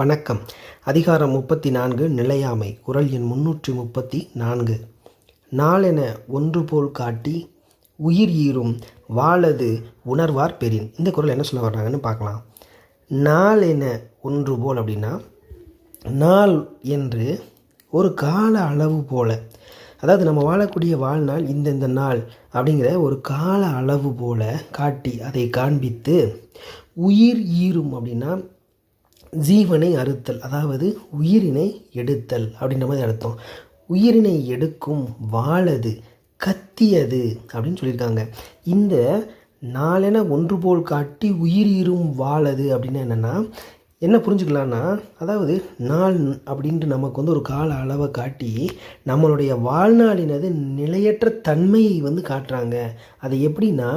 வணக்கம். அதிகாரம் முப்பத்தி நான்கு நிலையாமை. குரல் எண் முன்னூற்றி முப்பத்தி நான்கு நாளென ஒன்று போல் காட்டி உயிர் ஈரும் வாழது உணர்வார் பெரின். இந்த குரல் என்ன சொல்ல வர்றாங்கன்னு பார்க்கலாம். நாளென ஒன்று போல் அப்படின்னா நாள் என்று ஒரு கால அளவு போல. அதாவது நம்ம வாழக்கூடிய வாழ்நாள் இந்தந்த நாள் அப்படிங்கிற ஒரு கால அளவு போல காட்டி அதை காண்பித்து உயிர் ஈரும் அப்படின்னா ஜீவனை அறுத்தல் அதாவது உயிரினை எடுத்தல் அப்படின்ற மாதிரி அர்த்தம். உயிரினை எடுக்கும் வாழது கத்தியது அப்படின்னு சொல்லியிருக்காங்க. இந்த நாளென ஒன்று போல் காட்டி உயிரிரும் வாழது அப்படின்னு என்னென்னா என்ன புரிஞ்சுக்கலான்னா அதாவது நாள் அப்படின்ட்டு நமக்கு வந்து ஒரு கால அளவை காட்டி நம்மளுடைய வாழ்நாளினது நிலையற்ற தன்மையை வந்து காட்டுறாங்க. அது எப்படின்னா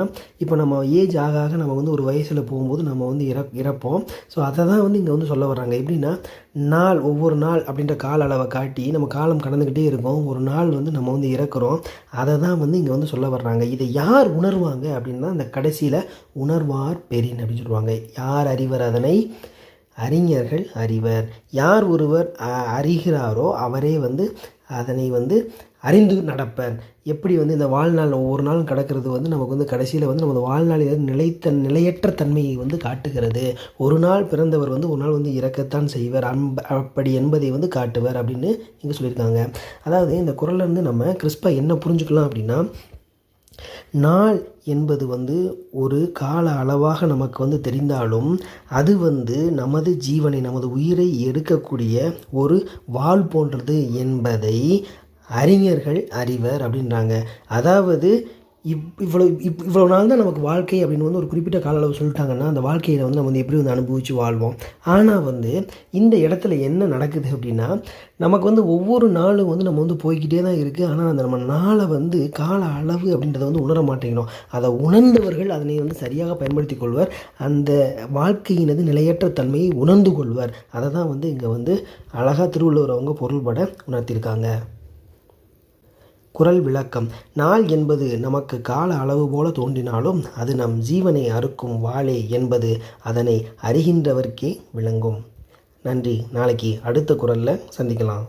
இப்போ நம்ம ஏஜ் ஆக ஆக நம்ம வந்து ஒரு வயசில் போகும்போது நம்ம வந்து இற இறப்போம். ஸோ அதை தான் வந்து இங்கே வந்து சொல்ல வர்றாங்க. எப்படின்னா நாள் ஒவ்வொரு நாள் அப்படின்ற கால அளவை காட்டி நம்ம காலம் கடந்துக்கிட்டே இருக்கோம். ஒரு நாள் வந்து நம்ம வந்து இறக்குறோம். அதை தான் வந்து இங்கே வந்து சொல்ல வர்றாங்க. இதை யார் உணர்வாங்க அப்படின்னா அந்த கடைசியில் உணர்வார் பெரின் அப்படின்னு சொல்லுவாங்க. யார் அறிவர் அதனை? அறிஞர்கள் அறிவர். யார் ஒருவர் அறிகிறாரோ அவரே வந்து அதனை வந்து அறிந்து நடப்பர். எப்படி வந்து இந்த வாழ்நாள் ஒவ்வொரு நாளும் கிடக்கிறது வந்து நமக்கு வந்து கடைசியில் வந்து நமது வாழ்நாளில் நிலைத்த நிலையற்ற தன்மையை வந்து காட்டுகிறது. ஒரு நாள் பிறந்தவர் வந்து ஒரு நாள் வந்து இறக்கத்தான் செய்வர். அன்ப அப்படி என்பதை வந்து காட்டுவர் அப்படின்னு இங்கே சொல்லியிருக்காங்க. அதாவது இந்த குரலில் இருந்து நம்ம கிறிஸ்பா என்ன புரிஞ்சுக்கலாம் அப்படின்னா நாள் என்பது வந்து ஒரு கால அளவாக நமக்கு வந்து தெரிந்தாலும் அது வந்து நமது ஜீவனை நமது உயிரை எடுக்கக்கூடிய ஒரு வாள் போன்றது என்பதை அறிஞர்கள் அறிவர் அப்படின்றாங்க. அதாவது இவ் இவ்வளோ இப் இவ்வளோ நாள் தான் நமக்கு வாழ்க்கை அப்படின்னு வந்து ஒரு குறிப்பிட்ட கால அளவு சொல்லிட்டாங்கன்னா அந்த வாழ்க்கையில் வந்து நம்ம வந்து எப்படி வந்து அனுபவித்து வாழ்வோம்? ஆனால் வந்து இந்த இடத்துல என்ன நடக்குது அப்படின்னா நமக்கு வந்து ஒவ்வொரு நாளும் வந்து நம்ம வந்து போய்கிட்டே தான் இருக்குது ஆனால் அந்த நம்ம நாளை வந்து கால அளவு அப்படின்றத வந்து உணர மாட்டேங்கிறோம். அதை உணர்ந்தவர்கள் அதனை வந்து சரியாக பயன்படுத்தி கொள்வர். அந்த வாழ்க்கையினது நிலையற்ற தன்மையை உணர்ந்து கொள்வர். அதை தான் வந்து இங்கே வந்து அழகாக திருவள்ளுவர் அவங்க பொருள்பட உணர்த்தியிருக்காங்க குரல் விளக்கம். நாள் என்பது நமக்கு கால அளவு போல தோன்றினாலும் அது நம் ஜீவனை அறுக்கும் வாளே என்பது அதனை அறிகின்றவர்க்கே விளங்கும். நன்றி. நாளைக்கு அடுத்த குரலில் சந்திக்கலாம்.